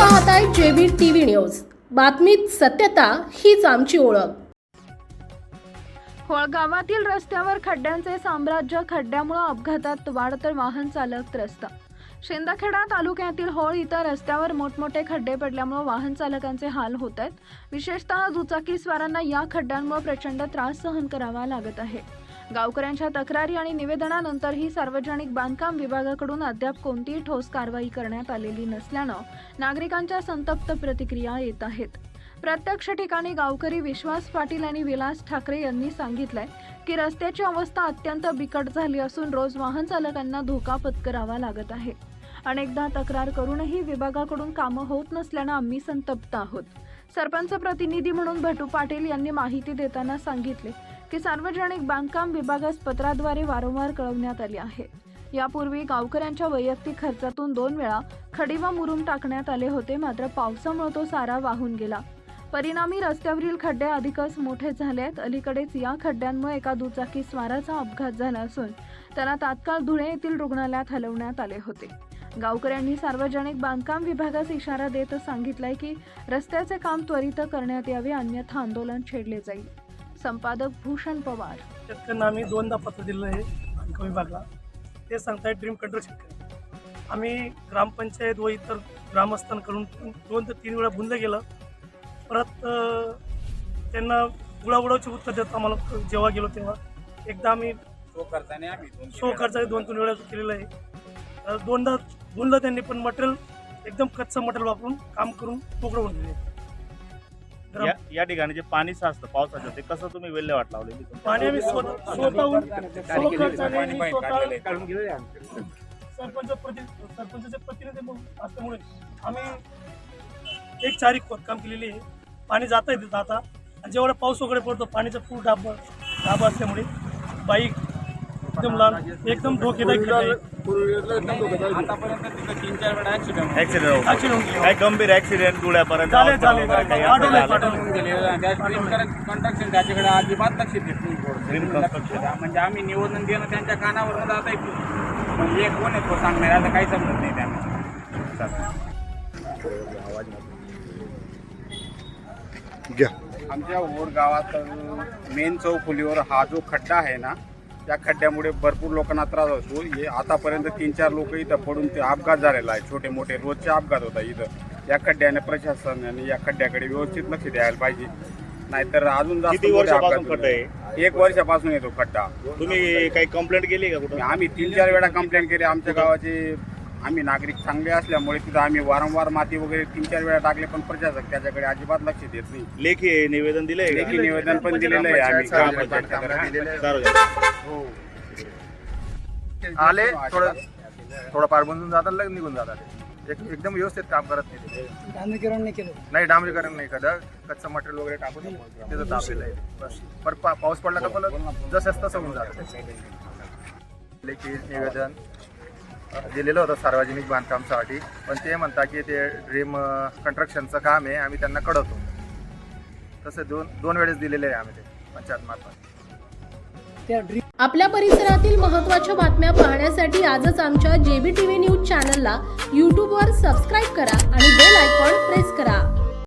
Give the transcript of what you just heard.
पाहताय JB TV news. बातमीत सत्यता हीच आमची ओळख. होळ गावातील रस्त्यावर खड्ड्यांचे साम्राज्य खड्ड्यामुळे अपघातात वाढ तर वाहन चालक त्रस्त. शिंदखेडा तालुक्यातील होळ इथं रस्त्यावर मोठमोठे खड्डे पडल्यामुळे वाहन चालकांचे हाल होत आहेत. विशेषतः दुचाकीस्वारांना या खड्ड्यांमुळे प्रचंड त्रास सहन करावा लागत आहे. गावकऱ्यांच्या तक्रारी आणि निवेदनानंतरही सार्वजनिक बांधकाम विभागाकडून अद्याप कोणतीही ठोस कारवाई करण्यात आलेली नसल्यानं नागरिकांच्या संतप्त प्रतिक्रिया येत आहेत. प्रत्यक्ष ठिकाणी गावकरी विश्वास पाटील आणि विलास ठाकरे यांनी सांगितलंय की रस्त्याची अवस्था अत्यंत बिकट झाली असून रोज वाहन चालकांना धोका पत्करावा लागत आहे. अनेकदा तक्रार करूनही विभागाकडून कामं होत नसल्यानं आम्ही संतप्त आहोत. सरपंच प्रतिनिधी म्हणून भटू पाटील यांनी माहिती देताना सांगितले की सार्वजनिक बांधकाम विभागास पत्राद्वारे वारंवार कळवण्यात आले आहे. यापूर्वी गावकऱ्यांच्या वैयक्तिक खर्चातून दोन वेळा खडीवा मुरुम टाकण्यात आले होते मात्र पावसामुळे तो सारा वाहून गेला. परिणामी रस्त्यावरील खड्डे अधिकच मोठे झाले आहेत अलीकडेच या खड्ड्यांमुळे एका दुचाकी स्वाराचा अपघात झाला असून त्यांना तात्काळ धुळे येथील रुग्णालयात हलवण्यात आले होते. गावकऱ्यांनी सार्वजनिक बांधकाम विभागास इशारा देत सांगितलाय की रस्त्याचे काम त्वरित करण्यात यावे अन्यथा आंदोलन छेडले जाईल. संपादक भूषण पवार. शेतकऱ्यांना आम्ही दोनदा पत्र दिलं आहे बांधकाम विभागला. ते सांगतायत ड्रीम कंट्रोल शेतकरी आम्ही ग्रामपंचायत व इतर ग्रामस्थांकडून दोन ते तीन वेळा बुंद गेलं. परत त्यांना उडाउडावचे उत्तर देत आम्हाला जेव्हा गेलो तेव्हा. एकदा आम्ही शो खर्चाचे दोन तीन वेळा केलेलं आहे. दोनदा बुंदलं त्यांनी पण मटेरियल एकदम कच्चं मटेरियल वापरून काम करून मोकळं होऊन दिले या या ठिकाणी जे पाणी साचतं पावसाचं ते कसं तुम्ही विल्हेवाट लावलेली पाणी आम्ही स्वतः स्वतःहून स्वतः. सरपंच प्रति सरपंचाचे प्रतिनिधी म्हणून असल्यामुळे आम्ही एक चारी खोदकाम केलेली आहे. पाणी जाता येते आता. आणि जेवढा पाऊस वगैरे पडतो पाणीचा फुल डाब डाब असल्यामुळे बाईक एकदम लहान एकदम धोकेदायक आहे. आतापर्यंत तीन चार वेळा ऍक्सिडेंट ऍक्सिडेंट Accident केले. काय गंभीर ऍक्सिडेंट धुळ्यापर्यंत झाले, झाले, काही. कंट्रक्शन त्याच्याकडे अजिबात लक्ष देत नाही Dream थोडं. construction. म्हणजे आम्ही निवेदन देणं त्यांच्या कानावर जाता येत नाही. म्हणजे एक कोण आहे तो सांगणार आता काही समजत नाही त्यांना आमच्या ओर गावात मेन चौफुलीवर हा जो खड्डा आहे ना त्या खड्ड्यामुळे भरपूर लोकांना त्रास होतो. हे आतापर्यंत तीन चार लोक इथं पडून ते अपघात झालेला आहे. छोटे मोठे रोजचे अपघात होता इथं. या खड्ड्याने प्रशासनाने या खड्ड्याकडे व्यवस्थित लक्ष द्यायला पाहिजे. नाहीतर अजून जास्त किती मोठे वर्षापासून अपघात खड्डा आहे? होतील. एक वर्षापासून येतो खड्डा. तुम्ही काही कंप्लेंट केली का कुठं? आम्ही तीन चार वेळा कंप्लेंट केली. आमच्या गावाचे आम्ही नागरिक चांगले असल्यामुळे तिथं आम्ही वारंवार माती वगैरे तीन चार वेळा टाकले पण प्रशासक त्याच्याकडे अजिबात लक्ष देत नाही. लेखी निवेदन दिलंय लेखी निवेदन पण दिलेलं आहे आम्ही? सार्वजनिक आले थोडं थोडं पार बनून जातात लगेच निघून जातात. एक एकदम व्यवस्थित काम करत नाही डांबरीकरण नाही केलं. नाही डांबरीकरण नाही कदा कच्चं मटेरियल वगैरे टाकून तिथं तापलेलं आहे. बस. पर पा पाऊस पडला का परत? जसंच तसं होऊन जातं. लेखी निवेदन. दिलेलं होतं सार्वजनिक बांधकामसाठी पण ते म्हणता की ते ड्रीम कंस्ट्रक्शनचं काम आहे आम्ही त्यांना कळवतो तसं दोन दोन वेळेस दिलेले आहे आम्ही ते पंचायत मार्फत. ड्रीम आपल्या परिसरातील महत्त्वाच्या बातम्या पाहण्यासाठी आजच आमच्या जेबी टीव्ही न्यूज चॅनलला यूट्यूबवर सबस्क्राईब करा आणि बेल आयकॉन प्रेस करा.